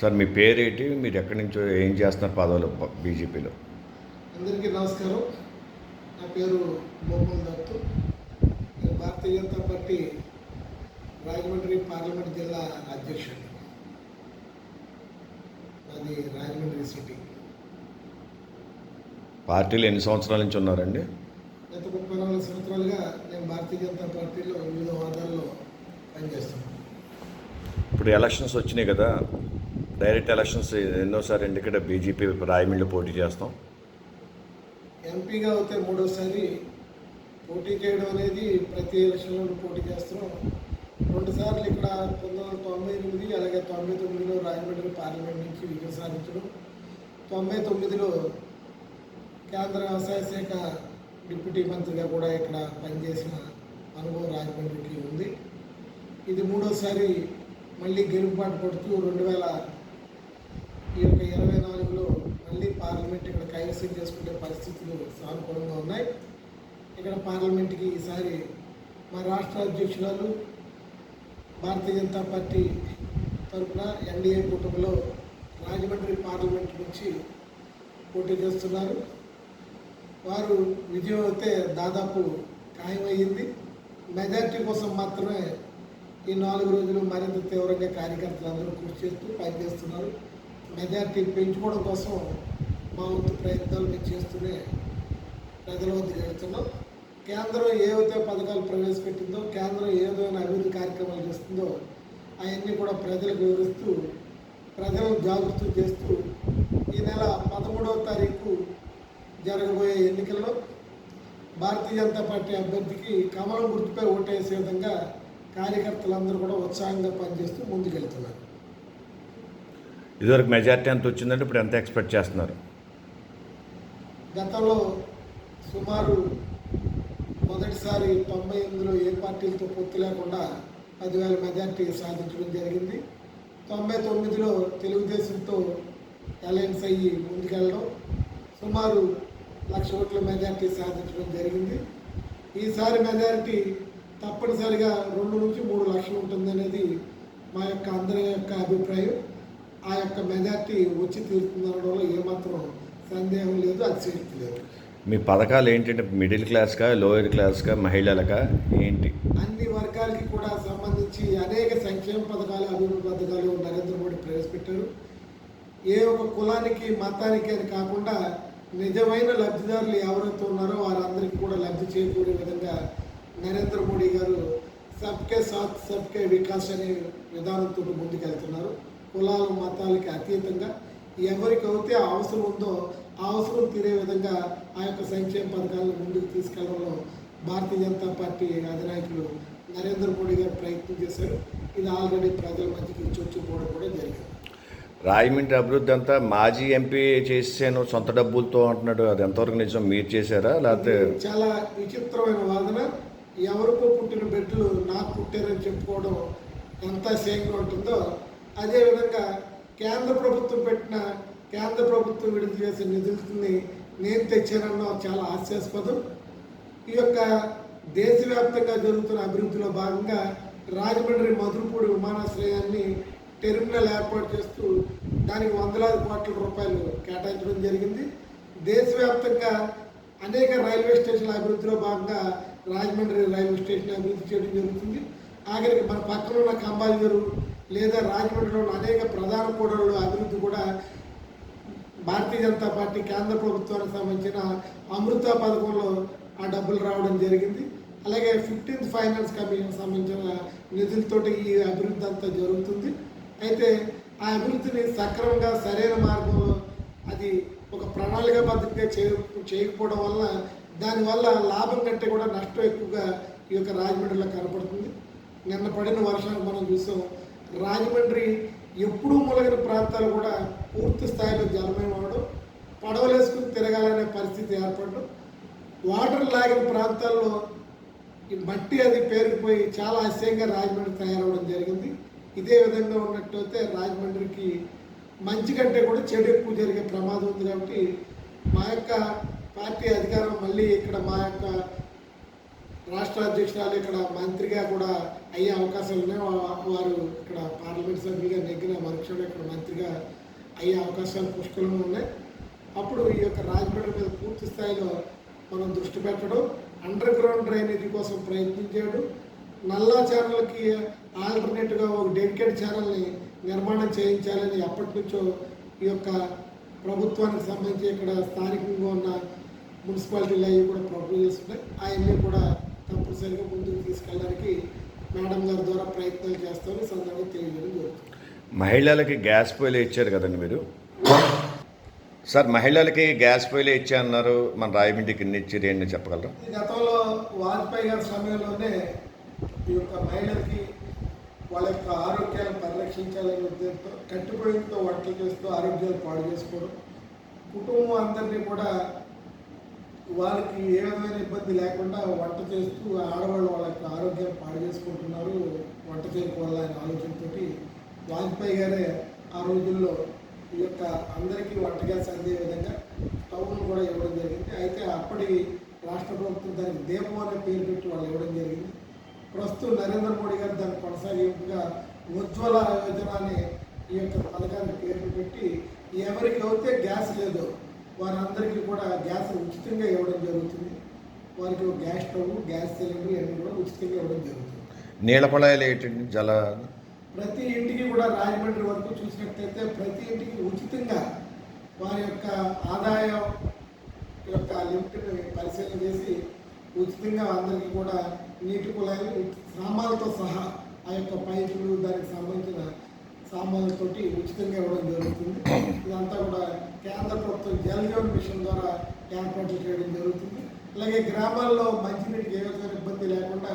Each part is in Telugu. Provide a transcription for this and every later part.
సార్ మీ పేరేంటి? మీరు ఎక్కడి నుంచో ఏం చేస్తున్నారు పదవులు బీజేపీలో? అందరికీ నమస్కారం. నా పేరు మోహన్ దత్తు నేను భారతీయ జనతా పార్టీ రాజమండ్రి పార్లమెంట్ జిల్లా అధ్యక్షుడు అది రాజమండ్రి సిటీ. పార్టీలో ఎన్ని సంవత్సరాల నుంచి ఉన్నారండి? గత ముప్పై నాలుగు సంవత్సరాలుగా నేను భారతీయ జనతా పార్టీలో వివిధ హోదాల్లో పనిచేస్తున్నాను. ఇప్పుడు ఎలక్షన్స్ వచ్చినాయి కదా. డైరెక్ట్ ఎలక్షన్స్ ఎన్నోసారి ఎందుకంటే బీజేపీ రాయమండ్రిలో పోటీ చేస్తాం. ఎంపీగా అయితే మూడోసారి పోటీ చేయడం అనేది ప్రతి ఎలక్షన్లో పోటీ చేస్తున్నాం. రెండు సార్లు ఇక్కడ పంతొమ్మిది వందల తొంభై ఎనిమిది అలాగే తొంభై తొమ్మిదిలో రాయమండ్రి పార్లమెంట్ నుంచి విజయం సాధించడం. తొంభై తొమ్మిదిలో కేంద్ర వ్యవసాయ శాఖ డిప్యూటీ మంత్రిగా కూడా ఇక్కడ పనిచేసిన అనుభవం రాజమండ్రికి ఉంది. ఇది మూడోసారి మళ్ళీ గెలుపుబాటు పడుతూ రెండు వేల ఈ యొక్క ఇరవై నాలుగులో మళ్ళీ పార్లమెంట్ ఇక్కడ కైవసం చేసుకునే పరిస్థితులు సానుకూలంగా ఉన్నాయి. ఇక్కడ పార్లమెంట్కి ఈసారి మా రాష్ట్ర అధ్యక్షురాలు భారతీయ జనతా పార్టీ తరఫున ఎన్డీఏ కూటమిలో రాజమండ్రి పార్లమెంట్ నుంచి పోటీ చేస్తున్నారు. వారు విజయం అయితే దాదాపు ఖాయమయ్యింది. మెజార్టీ కోసం మాత్రమే ఈ నాలుగు రోజులు మరింత తీవ్రంగా కార్యకర్తలు అందరూ కృషి చేస్తూ పనిచేస్తున్నారు. మెజార్టీ పెంచుకోవడం కోసం మా వంతు ప్రయత్నాలు మేము చేస్తూనే ప్రజలు వద్దకు కేంద్రం ఏవైతే పథకాలు ప్రవేశపెట్టిందో కేంద్రం ఏదైనా అభివృద్ధి కార్యక్రమాలు చేస్తుందో అవన్నీ కూడా ప్రజలకు వివరిస్తూ ప్రజలను జాగృతం చేస్తూ ఈ నెల పదమూడవ తారీఖు జరగబోయే ఎన్నికల్లో భారతీయ జనతా పార్టీ అభ్యర్థికి కమలం గుర్తుపై ఓటేసే విధంగా కార్యకర్తలందరూ కూడా ఉత్సాహంగా పనిచేస్తూ ముందుకెళ్తున్నారు. ఇదివరకు మెజార్టీ ఎంత వచ్చిందంటే ఇప్పుడు ఎంత ఎక్స్పెక్ట్ చేస్తున్నారు? గతంలో సుమారు మొదటిసారి తొంభై ఎనిమిదిలో ఏ పార్టీలతో పొత్తు లేకుండా పదివేల మెజార్టీ సాధించడం జరిగింది. తొంభై తొమ్మిదిలో తెలుగుదేశంతో అలయన్స్ అయ్యి ముందుకెళ్ళడం సుమారు లక్ష ఓట్ల మెజార్టీ సాధించడం జరిగింది. ఈసారి మెజారిటీ తప్పనిసరిగా రెండు నుంచి మూడు లక్షలు ఉంటుందనేది మా యొక్క అందరి యొక్క అభిప్రాయం. ఆ యొక్క మెజార్టీ వచ్చి తీరుతుందనడంలో ఏమాత్రం సందేహం లేదు అతిశక్తి లేదు. మీ పథకాలు ఏంటంటే మిడిల్ క్లాస్కా లోయర్ క్లాస్కా మహిళలకా ఏంటి? అన్ని వర్గాలకి కూడా సంబంధించి అనేక సంక్షేమ పథకాలు అభివృద్ధి పథకాలు నరేంద్ర మోడీ ప్రవేశపెట్టారు. ఏ ఒక కులానికి మతానికి అని కాకుండా నిజమైన లబ్ధిదారులు ఎవరైతే ఉన్నారో వారందరికీ కూడా లబ్ధి చేకూరే విధంగా నరేంద్ర మోడీ గారు సబ్కే సాత్ సబ్కే వికాస్ అనే విధానంతో ముందుకెళ్తున్నారు. కులాలు మతాలకి అతీతంగా ఎవరికి అయితే అవసరం ఉందో ఆ అవసరం తీరే విధంగా ఆ యొక్క సంక్షేమ పథకాలను ముందుకు తీసుకెళ్ళడంలో భారతీయ జనతా పార్టీ అధినాయకులు నరేంద్ర మోడీ గారు ప్రయత్నం చేశారు. ఇది ఆల్రెడీ ప్రజల మధ్యకి చొచ్చుకోవడం కూడా జరిగింది. రాయమండ్రి అభివృద్ధి అంతా మాజీ ఎంపీ చేసాను సొంత డబ్బులతో అంటున్నాడు. అది ఎంతవరకు నిజం మీరు చేశారా? లేకపోతే చాలా విచిత్రమైన వాదన. ఎవరికో పుట్టిన బిడ్డలు నాకు పుట్టారని చెప్పుకోవడం ఎంత సేయంగా ఉంటుందో అదేవిధంగా కేంద్ర ప్రభుత్వం పెట్టిన కేంద్ర ప్రభుత్వం విడుదల చేసే నిధులని నేను తెచ్చానన్న చాలా హాస్యాస్పదం. ఈ యొక్క దేశవ్యాప్తంగా జరుగుతున్న అభివృద్ధిలో భాగంగా రాజమండ్రి మధురపూడి విమానాశ్రయాన్ని టెర్మినల్ ఏర్పాటు చేస్తూ దానికి వందలాది కోట్ల రూపాయలు కేటాయించడం జరిగింది. దేశవ్యాప్తంగా అనేక రైల్వే స్టేషన్ల అభివృద్ధిలో భాగంగా రాజమండ్రి రైల్వే స్టేషన్ అభివృద్ధి చేయడం జరుగుతుంది. ఆఖరికి మన పక్కన ఉన్న కంబాలిగరు లేదా రాజమండ్రిలో అనేక ప్రధాన కూడళ్ళు అభివృద్ధి కూడా భారతీయ జనతా పార్టీ కేంద్ర ప్రభుత్వానికి సంబంధించిన అమృత పథకంలో ఆ డబ్బులు రావడం జరిగింది. అలాగే ఫిఫ్టీన్త్ ఫైనాన్స్ కమిషన్ సంబంధించిన నిధులతోటి ఈ అభివృద్ధి అంతా జరుగుతుంది. అయితే ఆ అభివృద్ధిని సక్రమంగా సరైన మార్గంలో అది ఒక ప్రణాళికాబద్ధంగా చేయ చేయకపోవడం వల్ల దానివల్ల లాభం కంటే కూడా నష్టం ఎక్కువగా ఈ యొక్క రాజమండ్రిలో కనపడుతుంది. నిన్న పడిన వర్షానికి మనం చూసాం. రాజమండ్రి ఎప్పుడూ మొలగిన ప్రాంతాలు కూడా పూర్తి స్థాయిలో జలమయం అవడం పడవలేసుకుని తిరగాలనే పరిస్థితి ఏర్పడడం వాటర్ లాగిన ప్రాంతాల్లో ఈ మట్టి అది పేరుకుపోయి చాలా అసహ్యంగా రాజమండ్రి తయారవడం జరిగింది. ఇదే విధంగా ఉన్నట్టయితే రాజమండ్రికి మంచి కంటే కూడా చెడు ఎక్కువ జరిగే ప్రమాదం ఉంది కాబట్టి మా యొక్క పార్టీ అధికారం మళ్ళీ ఇక్కడ మా యొక్క రాష్ట్ర అధ్యక్షురాలు ఇక్కడ మంత్రిగా కూడా అయ్యే అవకాశాలు ఉన్నాయి. వారు ఇక్కడ పార్లమెంట్ సభ్యులుగా నెగ్గిన మరుక్షణం ఇక్కడ మంత్రిగా అయ్యే అవకాశాలు పుష్కలంగా ఉన్నాయి. అప్పుడు ఈ యొక్క రాజమండ్రి మీద పూర్తి స్థాయిలో మనం దృష్టి పెట్టడం అండర్ గ్రౌండ్ డ్రైనేజీ కోసం ప్రయత్నించాడు నల్లా ఛానల్కి ఆల్టర్నేట్గా ఒక డెడికేట్ ఛానల్ని నిర్మాణం చేయించాలని ఎప్పటి నుంచో ఈ యొక్క ప్రభుత్వానికి సంబంధించి ఇక్కడ స్థానికంగా ఉన్న మున్సిపాలిటీలు అవి కూడా ప్రపోజ్ చేస్తున్నాయి. అవన్నీ కూడా తప్పనిసరిగా ముందుకు తీసుకెళ్ళడానికి మేడం గారి ద్వారా ప్రయత్నాలు చేస్తామని సందర్భంగా తెలియజేయడం జరుగుతుంది. మహిళలకి గ్యాస్ పొయ్యిలు ఇచ్చారు కదండి మీరు? సార్ మహిళలకి గ్యాస్ పొయ్యిలు ఇచ్చా అన్నారు. మన రాయమండ్రికి ఇన్ని ఇచ్చారు ఏంటి చెప్పగలరా? గతంలో వాజ్పేయి గారి సమయంలోనే ఈ యొక్క మహిళలకి వాళ్ళ యొక్క ఆరోగ్యాలను పరిరక్షించాలనే ఉద్దేశంతో కట్టిపోయినతో వంటలు చేస్తూ ఆరోగ్యాలు పాడు చేసుకోవడం కుటుంబం అందరినీ కూడా వాళ్ళకి ఏ విధమైన ఇబ్బంది లేకుండా వంట చేస్తూ ఆడవాళ్ళు వాళ్ళ యొక్క ఆరోగ్యాన్ని పాడు చేసుకుంటున్నారు వంట చేయకూడదు ఆలోచనతో వాజ్పేయి గారే ఆ రోజుల్లో ఈ యొక్క అందరికీ వంట గ్యాస్ అందే విధంగా స్టవ్ను కూడా ఇవ్వడం జరిగింది. అయితే అప్పటి రాష్ట్ర ప్రభుత్వం దానికి దీపం అనే పేరు పెట్టి వాళ్ళు ఇవ్వడం జరిగింది. ప్రస్తుతం నరేంద్ర మోడీ గారు దాన్ని కొనసాగింపుగా ఉజ్వల యోజన అనే ఈ యొక్క పథకానికి పేరు పెట్టి ఎవరికి అయితే గ్యాస్ లేదో వారందరికీ కూడా గ్యాస్ ఉచితంగా ఇవ్వడం జరుగుతుంది. వారికి గ్యాస్ స్టవ్ గ్యాస్ సిలిండర్ ఇవన్నీ కూడా ఉచితంగా ఇవ్వడం జరుగుతుంది. నీళ్ళ పొలాలు ఏంటండి జల ప్రతి ఇంటికి కూడా రాజమండ్రి వరకు చూసినట్లయితే ప్రతి ఇంటికి ఉచితంగా వారి యొక్క ఆదాయం యొక్క లిమిట్ని పరిశీలన చేసి ఉచితంగా అందరికీ కూడా నీటి కుళాయిలు సామాన్లతో సహా ఆ యొక్క పైపులు దానికి సంబంధించిన సామాన్లతోటి ఉచితంగా ఇవ్వడం జరుగుతుంది. ఇదంతా కూడా కేంద్ర ప్రభుత్వం జల్ జీవన్ మిషన్ ద్వారా ఏర్పాట్లు చేయడం జరుగుతుంది. అలాగే గ్రామాల్లో మంచినీటికి ఏ విధమైన ఇబ్బంది లేకుండా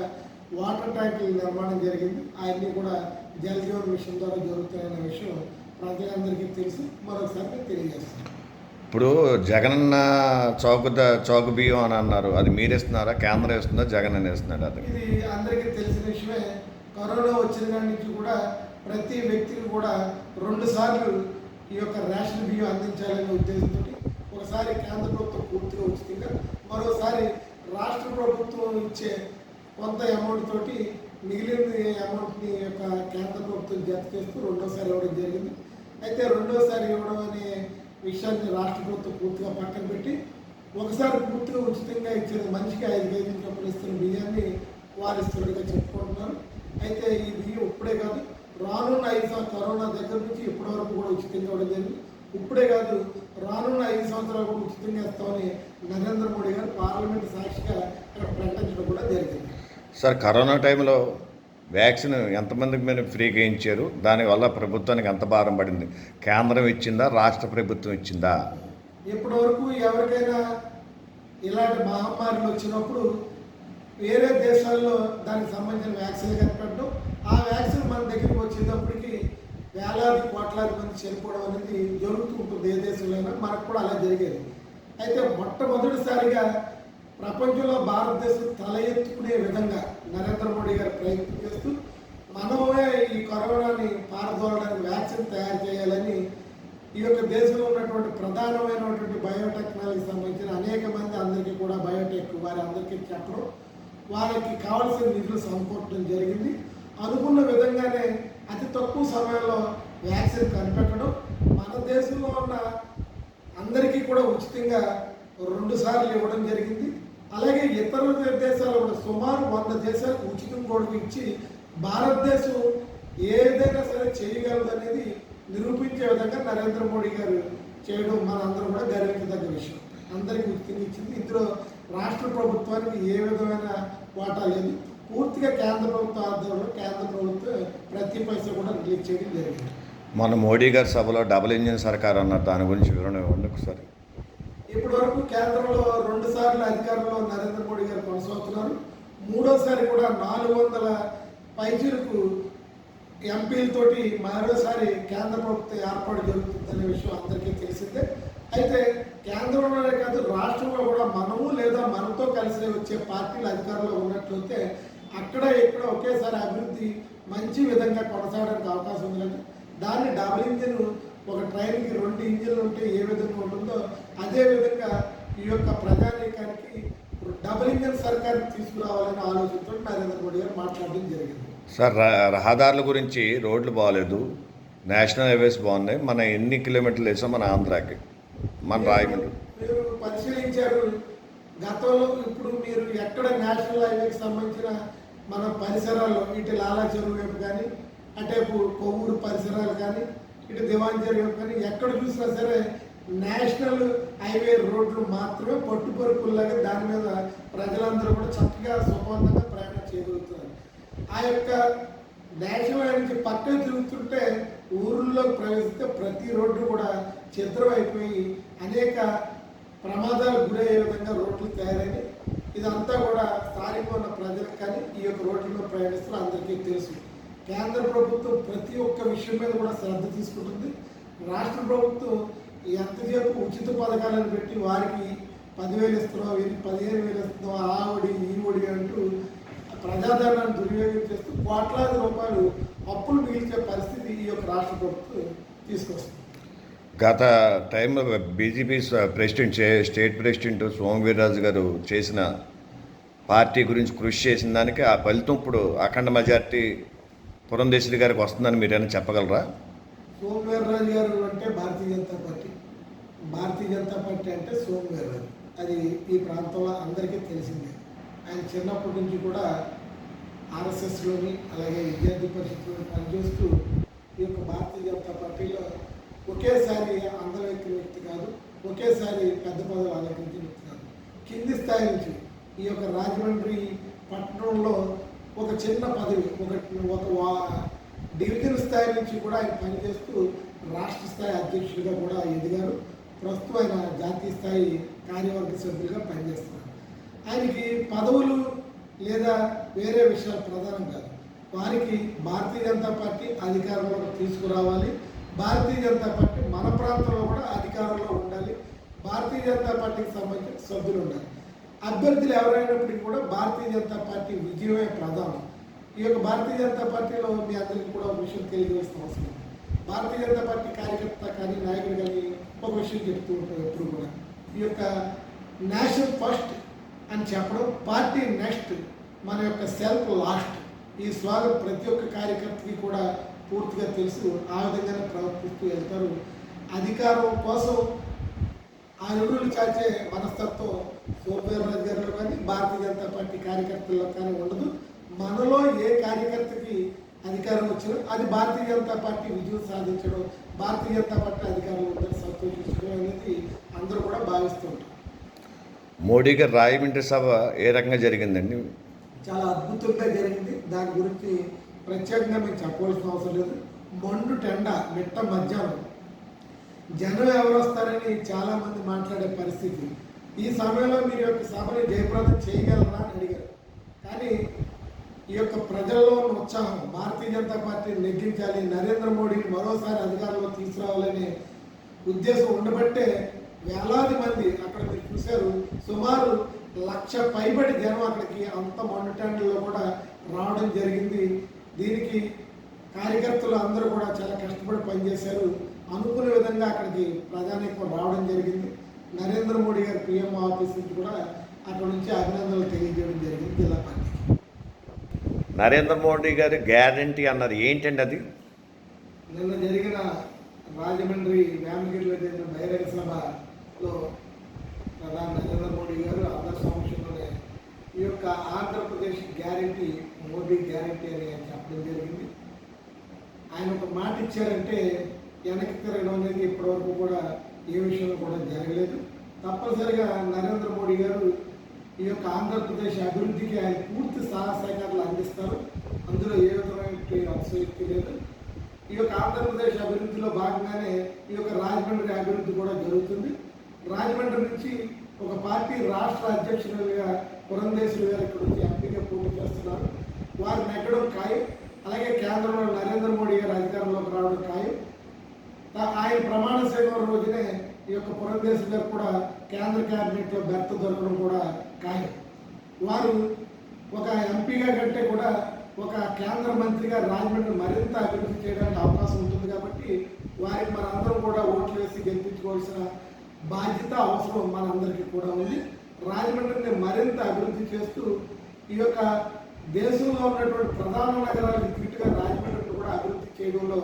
వాటర్ ట్యాంకుల నిర్మాణం జరిగింది. అవన్నీ కూడా జల్ జీవన్ మిషన్ ద్వారా జరుగుతాయనే విషయం ప్రజలందరికీ తెలుసు. మరొకసారి నేను తెలియజేస్తాను. ఇప్పుడు జగనన్న చౌక చౌక బియ్యం అని అన్నారు. అది మీరు ఇస్తున్నారా కేంద్రం ఇస్తుందా జగన్ అని ఇస్తున్నాడు అది? ఇది అందరికీ తెలిసిన విషయమే. కరోనా వచ్చిన కాడి నుంచి కూడా ప్రతి వ్యక్తికి కూడా రెండు సార్లు ఈ యొక్క రేషన్ బియ్యం అందించాలనే ఉద్దేశంతో ఒకసారి కేంద్ర ప్రభుత్వం పూర్తిగా ఉచితంగా మరోసారి రాష్ట్ర ప్రభుత్వం ఇచ్చే కొంత అమౌంట్ తోటి మిగిలిన అమౌంట్ని యొక్క కేంద్ర ప్రభుత్వం జత చేస్తూ రెండోసారి ఇవ్వడం జరిగింది. అయితే రెండోసారి ఇవ్వడం అనే విషయాన్ని రాష్ట్ర ప్రభుత్వం పూర్తిగా పక్కన పెట్టి ఒకసారి పూర్తిగా ఉచితంగా ఇచ్చేది మనిషికి ఐదు కేజీలు చొప్పున ఇస్తున్న బియ్యాన్ని వారిస్తున్నట్టుగా చెప్పుకుంటున్నారు. అయితే ఈ బియ్యం ఇప్పుడే కాదు రానున్న ఐదు సంవత్సరాలు కరోనా దగ్గర నుంచి ఇప్పటి వరకు కూడా ఉచితంగా ఇవ్వడం జరిగింది. ఇప్పుడే కాదు రానున్న ఐదు సంవత్సరాలు కూడా ఉచితంగా ఇస్తామని నరేంద్ర మోడీ గారు పార్లమెంట్ సాక్షిగా ఇక్కడ ప్రకటించడం కూడా జరిగింది. సార్ కరోనా టైంలో వ్యాక్సిన్ ఎంతమందికి మీరు ఫ్రీగా ఇచ్చారు దానివల్ల ప్రభుత్వానికి ఎంత భారం పడింది? కేంద్రం ఇచ్చిందా? రాష్ట్ర ప్రభుత్వం ఇచ్చిందా? ఇప్పటి వరకు ఎవరికైనా ఇలాంటి మహమ్మారులు వచ్చినప్పుడు వేరే దేశాల్లో దానికి సంబంధించిన వ్యాక్సిన్ కనిపెట్టడం ఆ వ్యాక్సిన్ మన దగ్గరికి వచ్చేటప్పటికి వేలాది కోట్లాది మంది చనిపోవడం అనేది జరుగుతూ ఉంటుంది ఏ దేశంలో మనకు కూడా అలా జరిగేది. అయితే మొట్టమొదటిసారిగా ప్రపంచంలో భారతదేశం తల ఎత్తుకునే విధంగా నరేంద్ర మోడీ గారు ప్రయత్నం చేస్తూ మనమే ఈ కరోనాని పారదోలడానికి వ్యాక్సిన్ తయారు చేయాలని ఈ యొక్క దేశంలో ఉన్నటువంటి ప్రధానమైనటువంటి బయోటెక్నాలజీకి సంబంధించిన అనేక మంది అందరికీ కూడా బయోటెక్ వారి అందరికీ చెప్పడం వారికి కావాల్సిన నిధులు సమకూర్చడం జరిగింది. అనుకున్న విధంగానే అతి తక్కువ సమయంలో వ్యాక్సిన్ కనిపెట్టడం మన దేశంలో ఉన్న అందరికీ కూడా ఉచితంగా రెండు సార్లు ఇవ్వడం జరిగింది. అలాగే ఇతర దేశాలు కూడా సుమారు వంద దేశాలకు ఉచితం కూడా ఇచ్చి భారతదేశం ఏదైనా సరే చేయగలదు అనేది నిరూపించే విధంగా నరేంద్ర మోడీ గారు చేయడం మనందరం కూడా గర్వించదగ్గ విషయం. అందరికీ ఉచితంగా ఇచ్చింది. ఇందులో రాష్ట్ర ప్రభుత్వానికి ఏ విధమైన వాటా లేదు. పూర్తిగా కేంద్ర ప్రభుత్వ ఆధ్వర్యంలో కేంద్ర ప్రభుత్వం ప్రతి పైసా కూడా రిలీజ్ చేయడం జరిగింది. మన మోడీ గారి సభలో డబుల్ ఇంజిన్ సర్కార్ అన్నారు దాని గురించి వివరణ ఇవ్వండి ఒకసారి. ఇప్పటి వరకు కేంద్రంలో రెండు సార్లు అధికారంలో నరేంద్ర మోడీ గారు కొనసాగుతున్నారు. మూడోసారి కూడా నాలుగు వందల పైచీలకు ఎంపీలతోటి మరోసారి కేంద్ర ప్రభుత్వం ఏర్పాటు జరుగుతుందనే విషయం అందరికీ తెలిసిందే. అయితే కేంద్రంలోనే కాదు రాష్ట్రంలో కూడా మనము లేదా మనతో కలిసి వచ్చే పార్టీలు అధికారంలో ఉన్నట్లయితే అక్కడ ఇక్కడ ఒకేసారి అభివృద్ధి మంచి విధంగా కొనసాగడానికి అవకాశం ఉంది కానీ దాన్ని డబుల్ ఇంజిన్ ఒక ట్రైన్కి రెండు ఇంజిన్లు ఉంటే ఏ విధంగా ఉంటుందో అదే విధంగా ఈ యొక్క ప్రజానీకానికి డబుల్ ఇంజన్ సర్కార్ తీసుకురావాలనే ఆలోచనతో నరేంద్ర మోడీ గారు మాట్లాడడం జరిగింది. సార్ రహదారుల గురించి రోడ్లు బాగాలేదు నేషనల్ హైవేస్ బాగున్నాయి. మన ఎన్ని కిలోమీటర్లు వేసాం మన ఆంధ్రాకి మన రాయమండ్రి. మీరు పరిశీలించారు. గతంలో ఇప్పుడు మీరు ఎక్కడ నేషనల్ హైవేకి సంబంధించిన మన పరిసరాల్లో ఇటు లాలా చెరువు వైపు కానీ అటేపు కొవ్వూరు పరిసరాలు కానీ ఇటు దివాన్ చెరువు వైపు కానీ ఎక్కడ చూసినా సరే నేషనల్ హైవే రోడ్లు మాత్రమే పట్టుపరుపుల్లాగా దాని మీద ప్రజలందరూ కూడా చక్కగా సుఖవంతంగా ప్రయాణం చేయగలుగుతున్నారు. ఆ యొక్క నేషనల్ నుంచి పక్కన తిరుగుతుంటే ఊర్లోకి ప్రవేశిస్తే ప్రతి రోడ్డు కూడా చిత్రం అయిపోయి అనేక ప్రమాదాలకు గురయ్యే విధంగా రోడ్లు తయారైనాయి. ఇదంతా కూడా స్థానికంగా ఉన్న ప్రజలకు కానీ ఈ యొక్క రోడ్లలో ప్రయాణిస్తున్న అందరికీ తెలుసు. కేంద్ర ప్రభుత్వం ప్రతి ఒక్క విషయం మీద కూడా శ్రద్ధ తీసుకుంటుంది. రాష్ట్ర ప్రభుత్వం ఎంతసేపు ఉచిత పథకాలను పెట్టి వారికి పదివేలు ఇస్తున్నాం వీరికి పదిహేను వేలు ఇస్తున్నాం ఆ ఒడి ఈ ఒడి అంటూ ప్రజాధనాన్ని దుర్వినియోగం చేస్తూ కోట్లాది రూపాయలు అప్పులు మిగిల్చే పరిస్థితి ఈ యొక్క రాష్ట్ర ప్రభుత్వం తీసుకొస్తుంది. గత టైంలో BJP president state president Somu గారు చేసిన పార్టీ గురించి కృషి చేసిన దానికి ఆ ఫలితం ఇప్పుడు అఖండ మెజార్టీ పురంధేశ్వరి గారికి వస్తుందని మీరైనా చెప్పగలరా? సోమవీర్రాజు గారు అంటే భారతీయ జనతా పార్టీ. భారతీయ జనతా పార్టీ అంటే సోమవీర్రాజు. అది ఈ ప్రాంతంలో అందరికీ తెలిసిందే. ఆయన చిన్నప్పటి నుంచి కూడా ఆర్ఎస్ఎస్లోని అలాగే విద్యార్థి పరిషత్లోని పనిచేస్తూ ఈ యొక్క భారతీయ జనతా పార్టీలో ఒకేసారి అందలెక్కిన వ్యక్తి కాదు ఒకేసారి పెద్ద పదవులు అలంకరించిన వ్యక్తి కాదు. కింది స్థాయి నుంచి ఈ యొక్క రాజమండ్రి పట్టణంలో ఒక చిన్న పదవి ఒక ఒక వా- డివిజన్ స్థాయి నుంచి కూడా ఆయన పనిచేస్తూ రాష్ట్ర స్థాయి అధ్యక్షుడిగా కూడా ఎదిగారు. ప్రస్తుతం ఆయన జాతీయ స్థాయి కార్యవర్గ సభ్యులుగా పనిచేస్తున్నారు. ఆయనకి పదవులు లేదా వేరే విషయాలు ప్రధానం కాదు. వారికి భారతీయ జనతా పార్టీ అధికారంలోకి తీసుకురావాలి. భారతీయ జనతా పార్టీ మన ప్రాంతంలో కూడా అధికారంలో ఉండాలి. భారతీయ జనతా పార్టీకి సంబంధించిన సభ్యులు ఉండాలి. అభ్యర్థులు ఎవరైనప్పటికీ కూడా భారతీయ జనతా పార్టీ విజయమే ప్రధానం. ఈ యొక్క భారతీయ జనతా పార్టీలో మీ అందరికీ కూడా ఒక విషయం తెలియజేసిన అవసరం భారతీయ జనతా పార్టీ కార్యకర్త కానీ నాయకుడు కానీ ఒక విషయం చెప్తూ ఉంటారు ఎప్పుడు కూడా. ఈ యొక్క నేషన్ ఫస్ట్ అని చెప్పడం పార్టీ నెక్స్ట్ మన యొక్క సెల్ఫ్ లాస్ట్. ఈ స్వాగతం ప్రతి ఒక్క కార్యకర్తకి కూడా పూర్తిగా తెలుసు ఆ విధంగానే ప్రవర్తిస్తూ వెళ్తారు. అధికారం కోసం ఆ ఎరువులు చాచే మనస్తత్వం సోమవీర్రాజు గారిలో కానీ భారతీయ జనతా పార్టీ కార్యకర్తల్లో కానీ ఉండదు. మనలో ఏ కార్యకర్తకి అధికారం వచ్చినా అది భారతీయ జనతా పార్టీ విజయం సాధించడం భారతీయ జనతా పార్టీ అధికారంలో ఉందని సంతోషించడం అనేది అందరూ కూడా భావిస్తూ ఉంటారు. మోడీ గారి రాయమండ్రి సభ ఏ రకంగా జరిగిందండి? చాలా అద్భుతంగా జరిగింది. దాని గురించి ప్రత్యేకంగా మేము చెప్పవలసిన అవసరం లేదు. మండు టెండ మిట్ట మధ్యాహ్నం. జనం ఎవరు వస్తారని చాలామంది మాట్లాడే పరిస్థితి. ఈ సమయంలో మీరు యొక్క సభని జయప్రదం చేయగలరా అని అడిగారు. కానీ ఈ యొక్క ప్రజల్లో ఉన్న ఉత్సాహం భారతీయ జనతా పార్టీని నెగ్గించాలి నరేంద్ర మోడీని మరోసారి అధికారంలో తీసుకురావాలనే ఉద్దేశం ఉండబట్టే వేలాది మంది అక్కడ మీరు చూశారు. సుమారు లక్ష పైబడి జనం అక్కడికి అంత మొన్నటండ్లో కూడా రావడం జరిగింది. దీనికి కార్యకర్తలు అందరూ కూడా చాలా కష్టపడి పనిచేశారు. అనుకున్న విధంగా అక్కడికి ప్రజానీకం రావడం జరిగింది. నరేంద్ర మోడీ గారి పిఎం ఆఫీస్ నుంచి కూడా అక్కడ నుంచి అభినందనలు తెలియజేయడం జరిగింది జిల్లా పార్టీకి. నరేంద్ర మోడీ గారి గ్యారంటీ అన్నది ఏంటండి అది? నిన్న జరిగిన రాజమండ్రి వేమగిరిలో జరిగిన బహిరంగ సభలో ప్రధాని నరేంద్ర మోడీ గారు అందరి సమక్షంలోనే ఈ యొక్క ఆంధ్రప్రదేశ్ గ్యారంటీ మోడీ గ్యారంటీ అని చెప్పడం జరిగింది. ఆయన ఒక మాట ఇచ్చారంటే వెనక్కి తిరగడం అనేది ఇప్పటివరకు కూడా ఏ విషయంలో కూడా జరగలేదు. తప్పనిసరిగా నరేంద్ర మోడీ గారు ఈ యొక్క ఆంధ్రప్రదేశ్ అభివృద్ధికి ఆయన పూర్తి సహాయ సహకారాలు అందిస్తారు. అందులో ఏ విధమైన అతిశయోక్తి లేదు. ఈ యొక్క ఆంధ్రప్రదేశ్ అభివృద్ధిలో భాగంగానే ఈ యొక్క రాజమండ్రి అభివృద్ధి కూడా జరుగుతుంది. రాజమండ్రి నుంచి ఒక పార్టీ రాష్ట్ర అధ్యక్షులుగా పురంధేశ్వరి గారు ఇక్కడ వచ్చి ఎంపీగా పోటీ చేస్తున్నారు. వారు ఎక్కడో ఖాయం అలాగే కేంద్రంలో నరేంద్ర మోడీ గారు అధికారంలోకి రావడం ఖాయం. ఆయన ప్రమాణ స్వీకారం రోజునే ఈ యొక్క పురంధేశ్వరి గారు కూడా కేంద్ర క్యాబినెట్లో బెర్త దొరకడం కూడా ఖాయం. వారు ఒక ఎంపీగా కంటే కూడా ఒక కేంద్ర మంత్రిగా రాజమండ్రి మరింత అభివృద్ధి చేయడానికి అవకాశం ఉంటుంది కాబట్టి వారికి మనందరం కూడా ఓట్లు వేసి గెలిపించుకోవాల్సిన బాధ్యత అవసరం మనందరికీ కూడా ఉంది. రాజమండ్రిని మరింత అభివృద్ధి చేస్తూ ఈ యొక్క దేశంలో ఉన్నటువంటి ప్రధాన నగరాలకు ధీటుగా రాజమండ్రి కూడా అభివృద్ధి చేయడంలో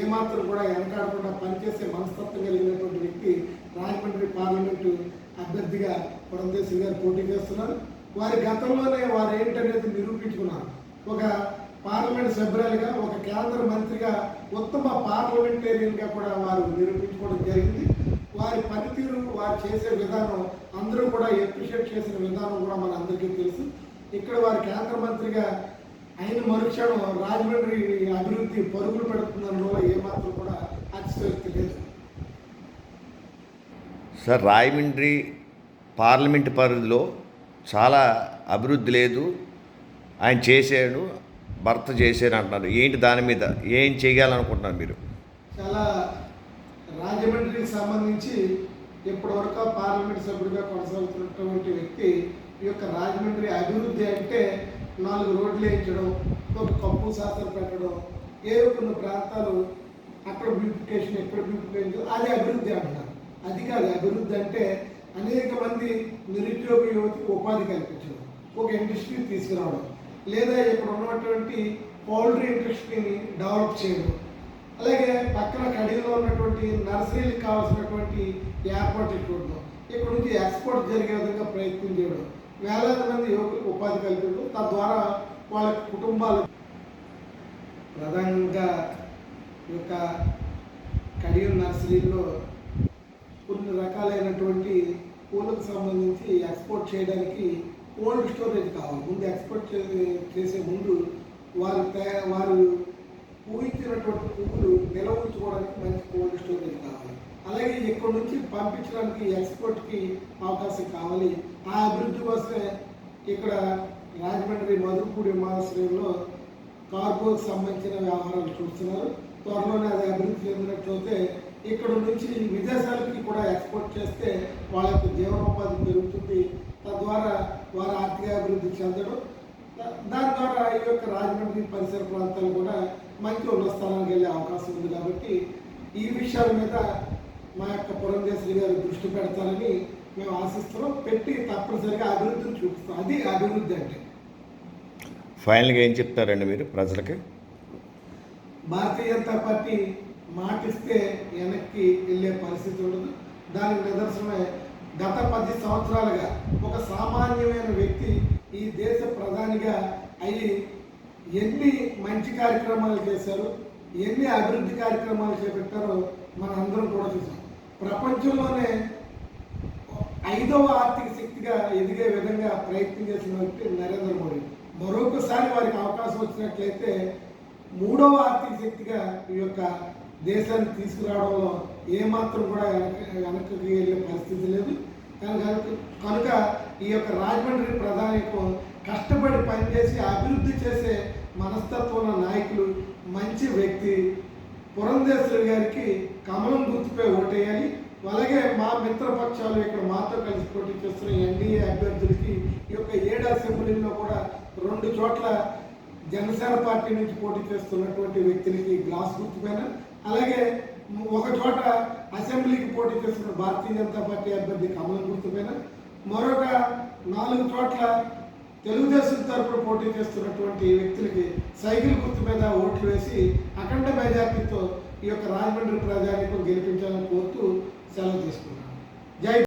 ఏమాత్రం కూడా వెనకాడకుండా పనిచేసే మనస్తత్వం కలిగినటువంటి వ్యక్తి రాజమండ్రి పార్లమెంటు అభ్యర్థిగా పురంధేశ్వరి గారు పోటీ చేస్తున్నారు. వారి గతంలోనే వారు ఏంటనేది నిరూపించుకున్నారు. ఒక పార్లమెంట్ సభ్యురాలుగా ఒక కేంద్ర మంత్రిగా ఉత్తమ పార్లమెంటేరియన్గా కూడా వారు నిరూపించుకోవడం జరిగింది. వారి పనితీరు వారు చేసే విధానం అందరూ కూడా ఎప్రిషియేట్ చేసిన విధానం కూడా మన అందరికీ తెలుసు. ఇక్కడ వారి కేంద్ర మంత్రిగా అయిన మరుక్షణం రాజమండ్రి అభివృద్ధి పరుగులు పెడుతుందనలో ఏమాత్రం కూడా అతిశయోక్తి లేదు. సార్ రాయమండ్రి పార్లమెంట్ పరిధిలో చాలా అభివృద్ధి లేదు. ఆయన చేశాడు భర్త చేశాడు అంటున్నారు. ఏంటి దాని మీద? ఏం చేయాలనుకుంటున్నారు మీరు? చాలా రాజమండ్రికి సంబంధించి ఇప్పటివరకు పార్లమెంట్ సభ్యుడిగా కొనసాగుతున్నటువంటి వ్యక్తి ఈ యొక్క రాజమండ్రి అభివృద్ధి అంటే నాలుగు రోడ్లు వేయించడం ఒక కప్పు శాస్త్రం పెట్టడం ఏదో కొన్ని ప్రాంతాలు అక్కడ బ్యూటిఫికేషన్ ఎక్కడ బ్యూటిఫికేషన్ అది అభివృద్ధి అంటారు అది కాదు అభివృద్ధి అంటే అనేక మంది నిరుద్యోగ యువతకు ఉపాధి కల్పించడం ఒక ఇండస్ట్రీ తీసుకురావడం లేదా ఇక్కడ ఉన్నటువంటి పౌల్ట్రీ ఇండస్ట్రీని డెవలప్ చేయడం. అలాగే పక్కన కడిగిలో ఉన్నటువంటి నర్సరీలకు కావాల్సినటువంటి ఏర్పాట్లు చూడడం ఇక్కడ నుంచి ఎక్స్పోర్ట్ జరిగే విధంగా ప్రయత్నం చేయడం వేలాది మంది యువకులకు ఉపాధి కల్పించడం తద్వారా వాళ్ళ కుటుంబాలు ప్రధానంగా ఈ యొక్క కడియం నర్సరీలో కొన్ని రకాలైనటువంటి పూలకు సంబంధించి ఎక్స్పోర్ట్ చేయడానికి కోల్డ్ స్టోరేజ్ కావాలి. ముందు ఎక్స్పోర్ట్ చే- చేసే ముందు వారు తయా వారు పూయించినటువంటి పువ్వులు నిల్వ ఉంచుకోవడానికి మంచి కోల్డ్ స్టోరేజ్ కావాలి. అలాగే ఇక్కడ నుంచి పంపించడానికి ఎక్స్పోర్ట్కి అవకాశం కావాలి. ఆ అభివృద్ధి కోసమే ఇక్కడ రాజమండ్రి మధురపూడి విమానాశ్రయంలో కార్గోకి సంబంధించిన వ్యవహారాలు చూస్తున్నారు. త్వరలోనే అది అభివృద్ధి చెందినట్లయితే ఇక్కడ నుంచి విదేశాలకి కూడా ఎక్స్పోర్ట్ చేస్తే వాళ్ళ యొక్క జీవనోపాధి పెరుగుతుంది. తద్వారా వారి ఆర్థిక అభివృద్ధి చెందడం. దాని ద్వారా ఈ యొక్క రాజమండ్రి పరిసర ప్రాంతాలు కూడా మంచి ఉన్న స్థలానికి వెళ్ళే అవకాశం ఉంది కాబట్టి ఈ విషయాల మీద మా యొక్క పురంధేశ్వరి గారు దృష్టి పెడతారని మేము ఆశిస్తున్నాం పెట్టి తప్పనిసరిగా అభివృద్ధిని చూపిస్తాం. అది అభివృద్ధి అంటే. ఫైనల్గా ఏం చెప్తారండి మీరు ప్రజలకి? భారతీయ జనతా పార్టీ మాటిస్తే వెనక్కి వెళ్ళే పరిస్థితి ఉండదు. దానికి నిదర్శనమే గత పది సంవత్సరాలుగా ఒక సామాన్యమైన వ్యక్తి ఈ దేశ ప్రధానిగా అయ్యి ఎన్ని మంచి కార్యక్రమాలు చేశారు ఎన్ని అభివృద్ధి కార్యక్రమాలు చేపట్టారో మన అందరం కూడా చూసాం. ప్రపంచంలోనే ఐదవ ఆర్థిక శక్తిగా ఎదిగే విధంగా ప్రయత్నం చేసిన వ్యక్తి నరేంద్ర మోడీ. మరొకసారి వారికి అవకాశం వచ్చినట్లయితే మూడవ ఆర్థిక శక్తిగా ఈ యొక్క దేశాన్ని తీసుకురావడంలో ఏమాత్రం కూడా వెనక వెనక్కి వెళ్ళే పరిస్థితి లేదు. కనుక కనుక ఈ యొక్క రాజమండ్రి ప్రధానికం కష్టపడి పనిచేసి అభివృద్ధి చేసే మనస్తత్వం నాయకులు మంచి వ్యక్తి పురంధేశ్వరి గారికి కమలం గుర్తుపై ఓటేయాలి. అలాగే మా మిత్రపక్షాలు ఇక్కడ మాతో కలిసి పోటీ చేస్తున్న ఎన్డీఏ అభ్యర్థులకి ఈ యొక్క ఏడు అసెంబ్లీలో కూడా రెండు చోట్ల జనసేన పార్టీ నుంచి పోటీ చేస్తున్నటువంటి వ్యక్తులకి గ్లాస్ గుర్తుపైన అలాగే ఒక చోట అసెంబ్లీకి పోటీ చేస్తున్న భారతీయ జనతా పార్టీ అభ్యర్థి కమలం గుర్తుపైన మరొక నాలుగు చోట్ల తెలుగుదేశం తరపున పోటీ చేస్తున్నటువంటి వ్యక్తులకి సైకిల్ గుర్తు మీద ఓట్లు వేసి అఖండ మెజార్టీతో ఈ యొక్క రాజమండ్రి ప్రజానికం గెలిపించాలని కోరుతూ సెలవు తీసుకుంటాను జై